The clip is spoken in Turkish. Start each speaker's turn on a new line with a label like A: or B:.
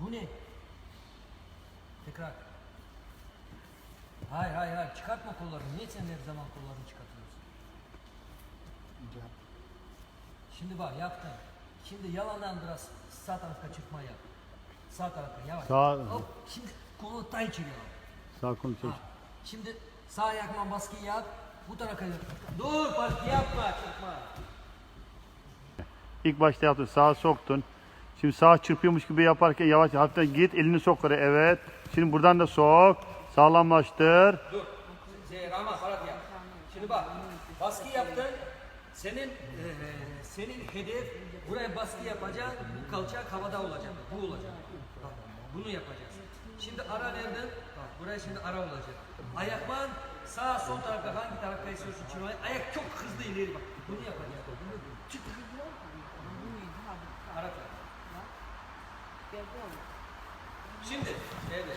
A: Bu ne? Tekrar. Hayır hayır hayır çıkartma kollarını. Niye sen her zaman kollarını çıkartıyorsun? Şimdi bak yaptın. Şimdi yalandan biraz sağ tarafa çıkma yap. Sağ tarafa yavaş.
B: Sağ-
A: Hop. Şimdi kolu tay al.
B: Sağ kolu.
A: Ha, Şimdi sağ ayakla baskıyı yap. Bu tarafa yap. Dur baskı yapma çıkma.
B: İlk başta yaptın. Sağa soktun. Şimdi sağ çırpıyormuş gibi yaparken yavaş hafiften git elini sok oraya. Evet. Şimdi buradan da sok. Sağlamlaştır.
A: Dur. Şey, Rahman Farhat. Şimdi bak. Baskı yaptın. Senin eee, senin hedef buraya baskı yapacaksın. Bu kalçak havada olacak. Bu olacak. Bak, bunu yapacaksın. Şimdi ara nerede? Bak buraya şimdi ara olacak. Ayakman sağ sol tarafta hangi tarafta istiyorsun çırpmayı? Ayak çok hızlı ileri bak. Bunu yapacaksın. Çık. Ara taraf. Şimdi evet.